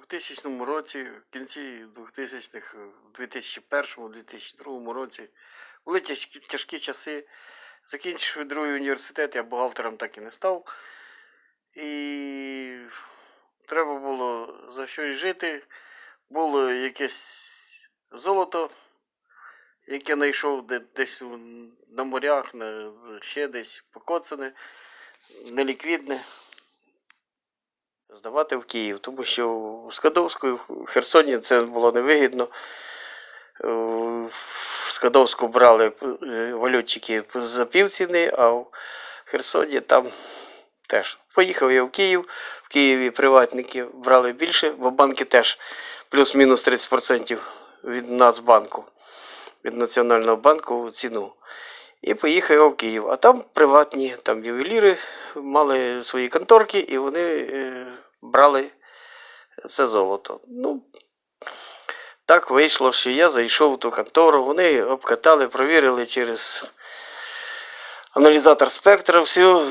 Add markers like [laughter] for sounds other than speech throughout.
2000 році, в кінці 2000-х, в 2001-2002 році були тяжкі, тяжкі часи. Закінчивши другий університет, я бухгалтером так і не став. І треба було за щось жити. Було якесь золото, яке знайшов де- десь на морях, ще десь покоцане, неліквідне. Здавати в Київ, тому що у Скадовську, в Херсоні це було невигідно. Е, В Скадовську брали е, валютчики за півціни, а в Херсоні там теж. Поїхав я в Київ. В Києві приватники брали більше, бо банки теж плюс-мінус 30% від Нацбанку, від Національного банку ціну. І поїхав я в Київ. А там приватні там ювеліри мали свої конторки, і вони е, брали це золото. Ну, так вийшло, що я зайшов в ту контору, вони обкатали, провірили через аналізатор спектра, все,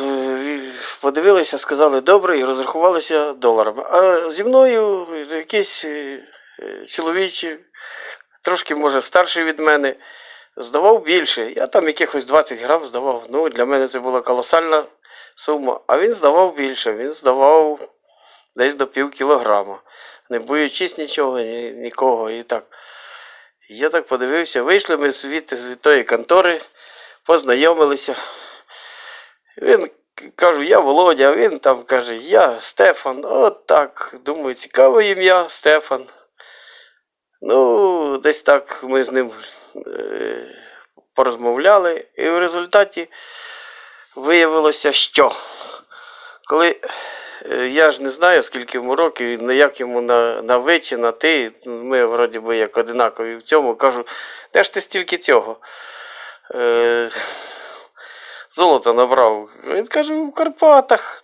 подивилися, сказали добре і розрахувалися доларами. А зі мною якийсь е, чоловічий, трошки, може, старший від мене, здавав більше. Я там якихось 20 грам здавав. Ну, для мене це була колосальна сума. А він здавав більше, він здавав десь до пів кілограма. Не боючись нічого, ні, нікого. І так. Я так подивився, вийшли ми звідти з тої контори, познайомилися. Він кажу, я Володя, а він там каже, я Стефан. От так. Думаю, цікаве ім'я Стефан. Ну, десь так ми з ним е, порозмовляли, і в результаті виявилося, що коли я ж не знаю, скільки йому років, на як йому на, на ви чи на ти, ми вроді би як одинакові в цьому, кажу, де ж ти стільки цього? Е, золота набрав. Він каже, в Карпатах.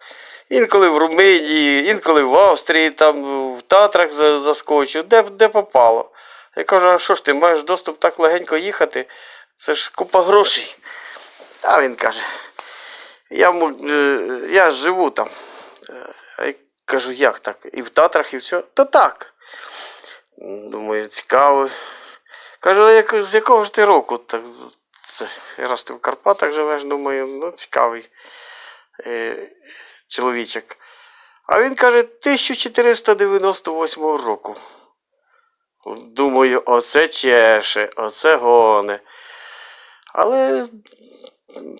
Інколи в Румунії, інколи в Австрії, там в Татрах за- заскочив, де, де попало. Я кажу, а що ж ти маєш доступ так легенько їхати? Це ж купа грошей. А він каже, я, е, я живу там. Кажу, як так? І в Татрах, і все? Та так. Думаю, цікаво. Кажу, як, з якого ж ти року? Так, це, раз ти в Карпатах живеш, думаю, ну цікавий е, чоловічок. А він каже, 1498 року. Думаю, оце чеше, оце гоне. Але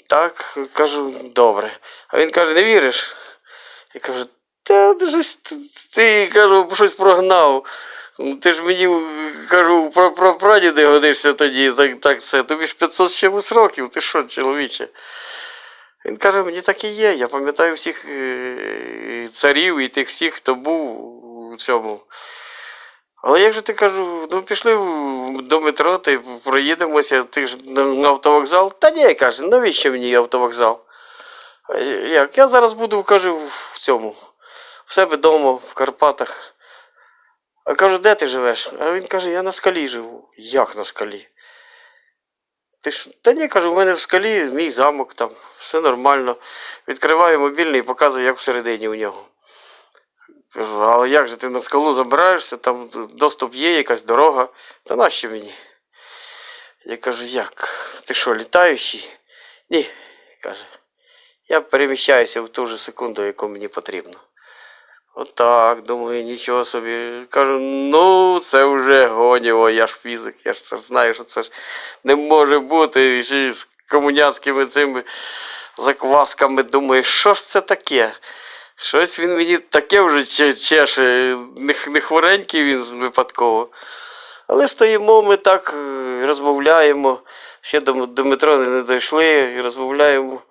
так, кажу, добре. А він каже, не віриш? Я кажу, та щось ти, кажу, щось прогнав. Ти ж мені кажу, про, про прадіди годишся тоді, так, так це. Тобі ж 500 з чимось років, ти що, чоловіче? Він каже, мені так і є. Я пам'ятаю всіх е, царів і тих всіх, хто був у цьому. Але як же ти кажу, ну пішли до метро, ти проїдемося, ти ж на, на автовокзал. Та ні, каже, навіщо мені автовокзал? Як? Я зараз буду, кажу, в цьому, в себе вдома, в Карпатах. А кажу, де ти живеш? А він каже, я на скалі живу. Як на скалі? Ти ж, та ні, кажу, у мене в скалі мій замок там, все нормально. Відкриваю мобільний і показую, як всередині у нього. Кажу, але як же ти на скалу забираєшся, там доступ є, якась дорога. Та нащо мені? Я кажу, як? Ти що, літаючий? Ні, каже. Я переміщаюся в ту ж секунду, яку мені потрібно. Отак, думаю, нічого собі. Кажу, ну це вже гоніво, я ж фізик, я ж це знаю, що це ж не може бути. І ще з комуняцькими цими заквасками. Думаю, що ж це таке? Щось він мені таке вже чеше, не, хворенький він випадково. Але стоїмо, ми так розмовляємо. Ще до, метро не дійшли, розмовляємо.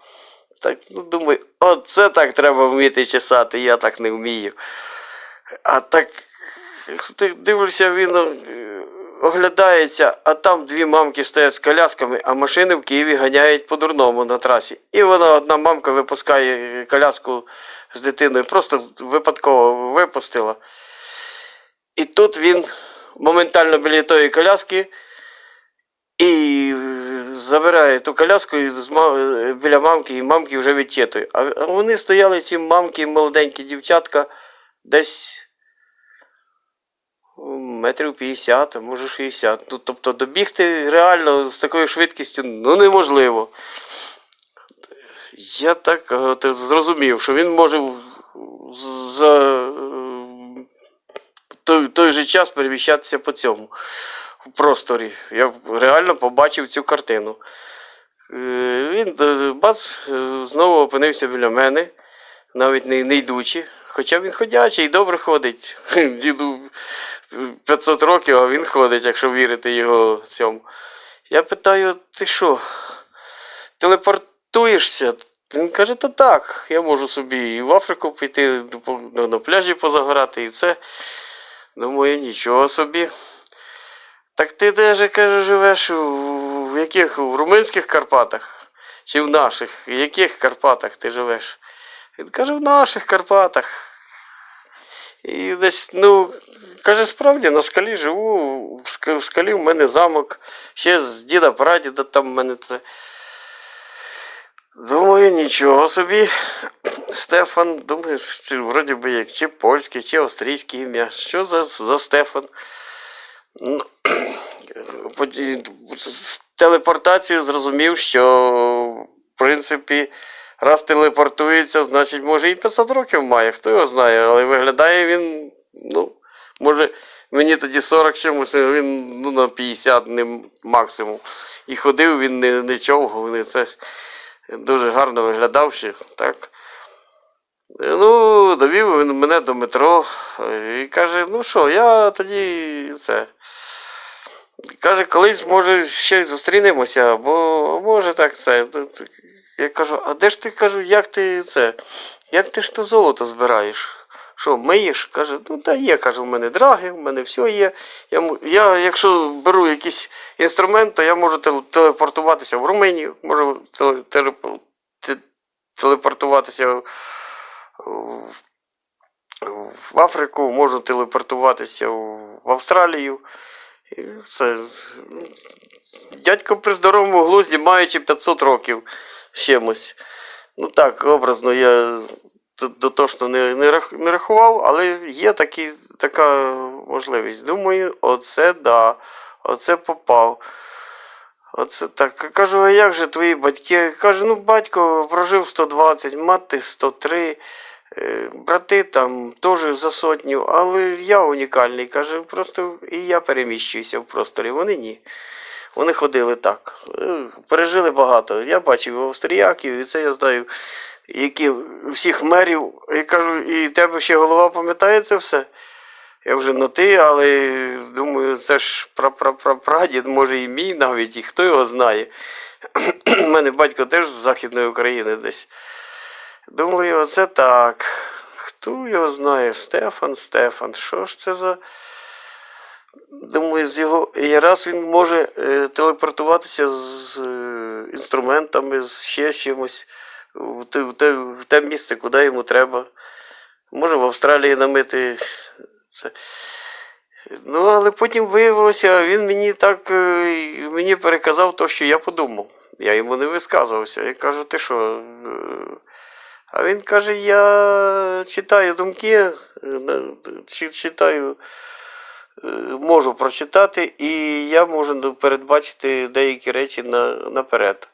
Так, ну, думаю, оце так треба вміти чесати, я так не вмію. А так ти дивишся, він е, оглядається, а там дві мамки стоять з колясками, а машини в Києві ганяють по-дурному на трасі. І вона одна мамка випускає коляску з дитиною, просто випадково випустила. І тут він моментально біля тої коляски і забирає ту коляску і з ма- е, біля мамки, і мамки вже відчитує. А вони стояли, ці мамки, молоденькі дівчатка, десь метрів 50, а може 60. Ну, тобто добігти реально з такою швидкістю ну, неможливо. Я так е, те зрозумів, що він може за е, той, той же час переміщатися по цьому просторі. Я реально побачив цю картину. Е, Він е, бац, е, знову опинився біля мене, навіть не, не йдучи. Хоча він ходячий і добре ходить. [laughs] Діду е, 500 років, а він ходить, якщо вірити його цьому. Я питаю, ти що, телепортуєшся? Він каже, та так, я можу собі і в Африку піти, на, пляжі позагорати, і це. Думаю, нічого собі. Так ти де же, каже, живеш? В яких? У румунських Карпатах? Чи в наших? В яких Карпатах ти живеш? Він каже, в наших Карпатах. І десь, ну, каже, справді на скалі живу, в скалі в мене замок, ще з діда прадіда там в мене це. Думаю, нічого собі. Стефан, думаю, чи вроді би як чи польське, чи австрійське ім'я. Що за, за Стефан? Ну, [clears throat] з телепортацією зрозумів, що в принципі, раз телепортується, значить, може і 500 років має, хто його знає, але виглядає він, ну, може, мені тоді 40 чимось, він ну, на 50 не максимум. І ходив він не, не човгав, це дуже гарно виглядав ще, так. Ну, довів він мене до метро е, і каже, ну що, я тоді це. Каже, колись, може, ще зустрінемося, або може так це. Я кажу, а де ж ти кажу, як ти це? Як ти ж то золото збираєш? Що, миєш? Каже, ну та є, каже, в мене драги, в мене все є. Я, я якщо беру якийсь інструмент, то я можу телепортуватися в Румунію, можу теле- телепортуватися в, Африку, можу телепортуватися в Австралію. Все. Дядько при здоровому глузді, маючи 500 років з чимось. Ну так, образно я дотошно не, не рахував, але є такі, така можливість. Думаю, оце да, оце попав. Оце так. Кажу, а як же твої батьки? Каже, ну батько прожив 120, мати 103. Е, Брати там теж за сотню, але я унікальний. Каже, просто і я переміщуюся в просторі. Вони ні. Вони ходили так. Е, Пережили багато. Я бачив австріяків, і це я знаю, які всіх мерів. І кажу, і тебе ще голова пам'ятає це все? Я вже на ти, але думаю, це ж прадід, може і мій навіть, і хто його знає. [clears throat] У мене батько теж з Західної України десь. Думаю, оце так. Хто його знає? Стефан, Стефан. Що ж це за. Думаю, з його. І раз він може е, телепортуватися з е, інструментами, з ще чимось в те, в, те, в те місце, куди йому треба. Може в Австралії намити це. Ну, але потім виявилося, він мені так е, мені переказав те, що я подумав. Я йому не висказувався. Я кажу, ти що? А він каже, я читаю думки, е, читаю, е, можу прочитати, і я можу передбачити деякі речі на, наперед.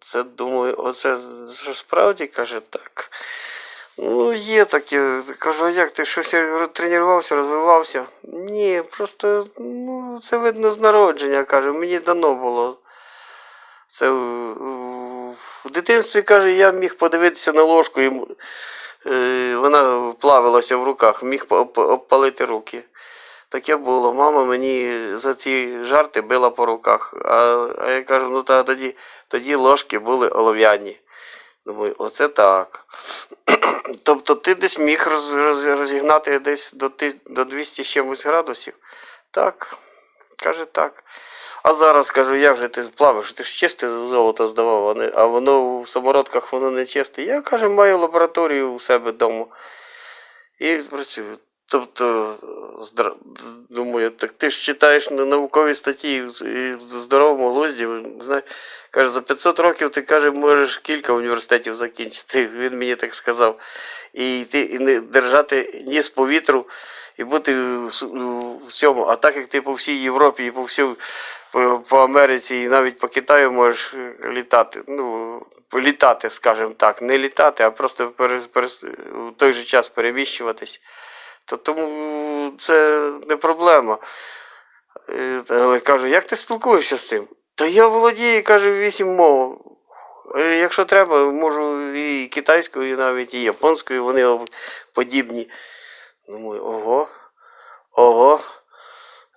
Це думаю, оце справді каже так. Ну, є таке. Кажу, як ти щось тренувався, розвивався? Ні, просто ну, це видно з народження, каже, мені дано було. Це в, дитинстві, каже, я міг подивитися на ложку, і е, вона плавилася в руках, міг обпалити руки. Таке було. Мама мені за ці жарти била по руках. А, а я кажу, ну та тоді, тоді ложки були олов'яні. Думаю, оце так. [clears throat] Тобто ти десь міг роз, роз, розігнати десь до, до 200 з чимось градусів? Так. Каже так. А зараз кажу, як же ти плавиш? Ти ж чисте золото здавав, а, воно в самородках воно не чисте. Я каже, маю лабораторію у себе вдома. І працюю. Тобто, здра- думаю, так ти ж читаєш на- наукові статті і в здоровому глузді. Каже, за 500 років ти каже, можеш кілька університетів закінчити. Він мені так сказав. І йти і не держати ніс по вітру і бути в цьому. А так як ти по всій Європі і по всій по, Америці, і навіть по Китаю можеш е, літати. Ну, літати, скажімо так, не літати, а просто пере, пере, в той же час переміщуватись. То тому це не проблема. Е, Але кажу, як ти спілкуєшся з цим? Та я володію, каже, вісім мов. Е, Якщо треба, можу і китайською, і навіть і японською, вони подібні. Думаю, ого, ого.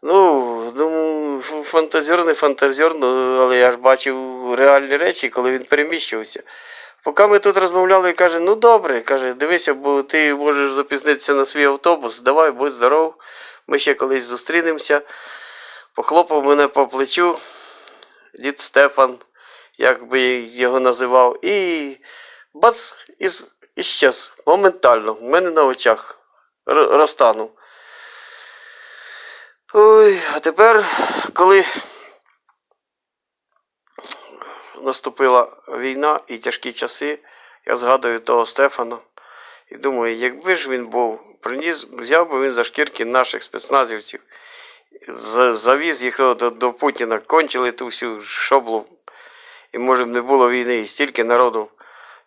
Ну, думаю, фантазер, не фантазер, але я ж бачив реальні речі, коли він переміщувався. Поки ми тут розмовляли, каже, ну добре, каже, дивися, бо ти можеш запізнитися на свій автобус, давай, будь здоров, ми ще колись зустрінемося. Похлопав мене по плечу, дід Стефан, як би його називав, і бац, і, і щас, моментально, в мене на очах розтанув. Ой, а тепер, коли наступила війна і тяжкі часи, я згадую того Стефана і думаю, якби ж він був, приніс, взяв би він за шкірки наших спецназівців, завіз їх до, до Путіна, кончили ту всю шоблу, і може б не було війни, і стільки народу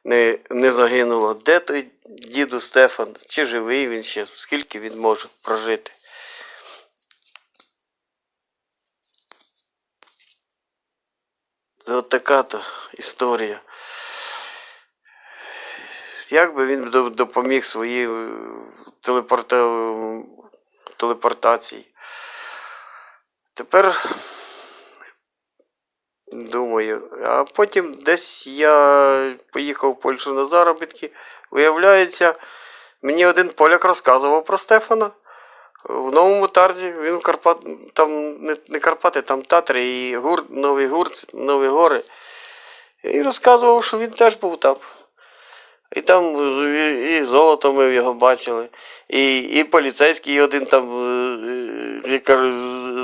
не, не загинуло. Де той діду Стефан? Чи живий він ще? Скільки він може прожити? От така то історія. Як би він допоміг своїй е, телепорта... телепортації? Тепер думаю, а потім десь я поїхав в Польщу на заробітки. Виявляється, мені один поляк розказував про Стефана. В новому Тарзі він в Карпат, там не, Карпати, там Татри і гур, Новий Гурц, Нові Гори. І розказував, що він теж був там. І там і, і золото ми його бачили, і, і поліцейський один там, я кажу,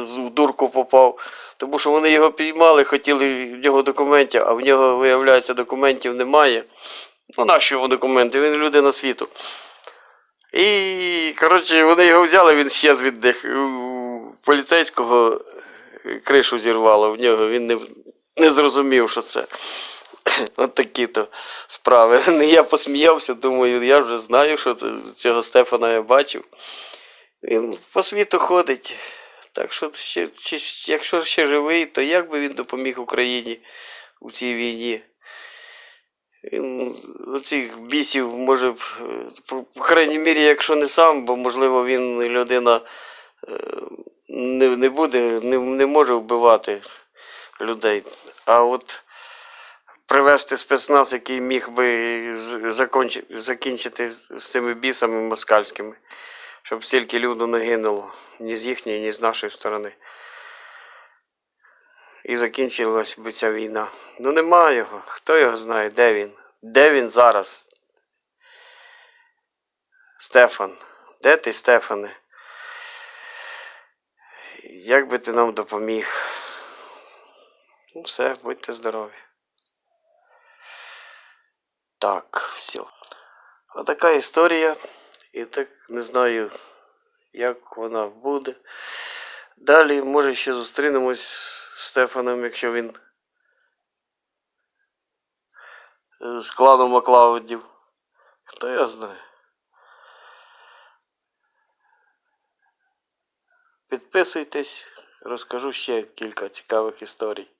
з, дурку попав. Тому що вони його піймали, хотіли в нього документів, а в нього, виявляється, документів немає. Ну, нащо йому документи? Він людина світу. І, коротше, вони його взяли, він щез від них. У поліцейського кришу зірвало в нього, він не, не зрозумів, що це. [coughs] От такі то справи. [laughs] Я посміявся, думаю, я вже знаю, що це, цього Стефана я бачив. Він по світу ходить. Так що, ще, чи, якщо ще живий, то як би він допоміг Україні у цій війні? Він оцих бісів може б, по, крайній мірі, якщо не сам, бо можливо він людина е, не, не буде, не, не може вбивати людей. А от привести спецназ, який міг би закінчити з цими бісами москальськими, щоб стільки люду не гинуло ні з їхньої, ні з нашої сторони. І закінчилась би ця війна. Ну нема його. Хто його знає, де він? Де він зараз? Стефан. Де ти, Стефане? Як би ти нам допоміг? Ну, все, будьте здорові. Так, все. Отака історія. І так не знаю, як вона буде. Далі, може, ще зустрінемось з Стефаном, якщо він е, з кланом Маклаудів. Хто я знає. Підписуйтесь, розкажу ще кілька цікавих історій.